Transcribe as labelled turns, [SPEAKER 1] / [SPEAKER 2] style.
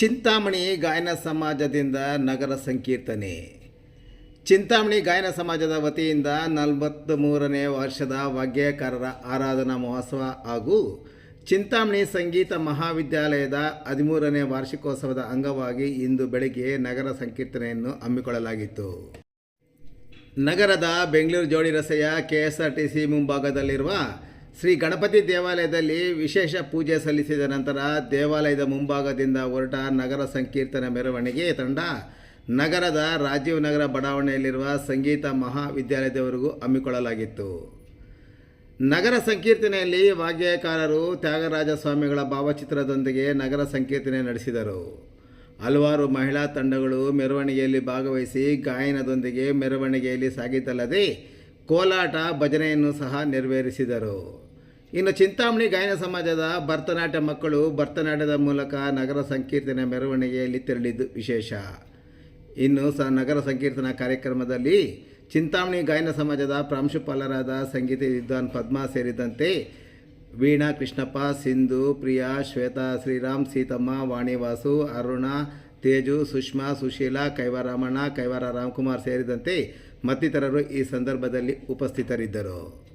[SPEAKER 1] ಚಿಂತಾಮಣಿ ಗಾಯನ ಸಮಾಜದಿಂದ ನಗರ ಸಂಕೀರ್ತನೆ. ಚಿಂತಾಮಣಿ ಗಾಯನ ಸಮಾಜದ ವತಿಯಿಂದ ನಲವತ್ತ್ ಮೂರನೇ ವರ್ಷದ ವಾಗ್ಯಕಾರರ ಆರಾಧನಾ ಮಹೋತ್ಸವ ಹಾಗೂ ಚಿಂತಾಮಣಿ ಸಂಗೀತ ಮಹಾವಿದ್ಯಾಲಯದ ಹದಿಮೂರನೇ ವಾರ್ಷಿಕೋತ್ಸವದ ಅಂಗವಾಗಿ ಇಂದು ಬೆಳಗ್ಗೆ ನಗರ ಸಂಕೀರ್ತನೆಯನ್ನು ಹಮ್ಮಿಕೊಳ್ಳಲಾಗಿತ್ತು. ನಗರದ ಬೆಂಗಳೂರು ಜೋಡಿ ರಸ್ತೆಯ K S R T C ಮುಂಭಾಗದಲ್ಲಿರುವ Shri Ganapati ದೇವಾಲಯದಲ್ಲಿ ವಿಶೇಷ ಪೂಜೆ ಸಲ್ಲಿಸಿದ ನಂತರ ದೇವಾಲಯದ ಮುಂಭಾಗದಿಂದ ಹೊರಟ ನಗರ ಸಂಕೀರ್ತನೆ ಮೆರವಣಿಗೆ ತಂಡ ನಗರದ ರಾಜೀವ್ ನಗರ ಬಡಾವಣೆಯಲ್ಲಿರುವ ಸಂಗೀತ ಮಹಾವಿದ್ಯಾಲಯದವರೆಗೂ ಹಮ್ಮಿಕೊಳ್ಳಲಾಗಿತ್ತು. ನಗರ ಸಂಕೀರ್ತನೆಯಲ್ಲಿ ವಾಗ್ಯಕಾರರು ತ್ಯಾಗರಾಜ ಸ್ವಾಮಿಗಳ ಭಾವಚಿತ್ರದೊಂದಿಗೆ ನಗರ ಸಂಕೀರ್ತನೆ ನಡೆಸಿದರು. ಹಲವಾರು ಮಹಿಳಾ ತಂಡಗಳು ಮೆರವಣಿಗೆಯಲ್ಲಿ ಭಾಗವಹಿಸಿ ಗಾಯನದೊಂದಿಗೆ ಮೆರವಣಿಗೆಯಲ್ಲಿ ಸಾಗಿದ್ದಲ್ಲದೆ ಕೋಲಾಟ ಭಜನೆಯನ್ನು ಸಹ ನೆರವೇರಿಸಿದರು. ಇನ್ನು ಚಿಂತಾಮಣಿ ಗಾಯನ ಸಮಾಜದ ಭರತನಾಟ್ಯ ಮಕ್ಕಳು ಭರತನಾಟ್ಯದ ಮೂಲಕ ನಗರ ಸಂಕೀರ್ತನೆ ಮೆರವಣಿಗೆಯಲ್ಲಿ ತೆರಳಿದ್ದು ವಿಶೇಷ. ಇನ್ನು ಸ ನಗರ ಸಂಕೀರ್ತನಾ ಕಾರ್ಯಕ್ರಮದಲ್ಲಿ ಚಿಂತಾಮಣಿ ಗಾಯನ ಸಮಾಜದ ಪ್ರಾಂಶುಪಾಲರಾದ ಸಂಗೀತ ವಿದ್ವಾನ್ ಪದ್ಮಾ ಸೇರಿದಂತೆ ವೀಣಾ ಕೃಷ್ಣಪ್ಪ, ಸಿಂಧು, ಪ್ರಿಯಾ, ಶ್ವೇತಾ, ಶ್ರೀರಾಮ್, ಸೀತಮ್ಮ, ವಾಣಿವಾಸು, ಅರುಣ, ತೇಜು, ಸುಷ್ಮಾ, ಸುಶೀಲಾ ಕೈವಾರಮಣ ಕೈವಾರ ರಾಮ್ಕುಮಾರ್ ಸೇರಿದಂತೆ ಮತ್ತಿತರರು ಈ ಸಂದರ್ಭದಲ್ಲಿ ಉಪಸ್ಥಿತರಿದ್ದರು.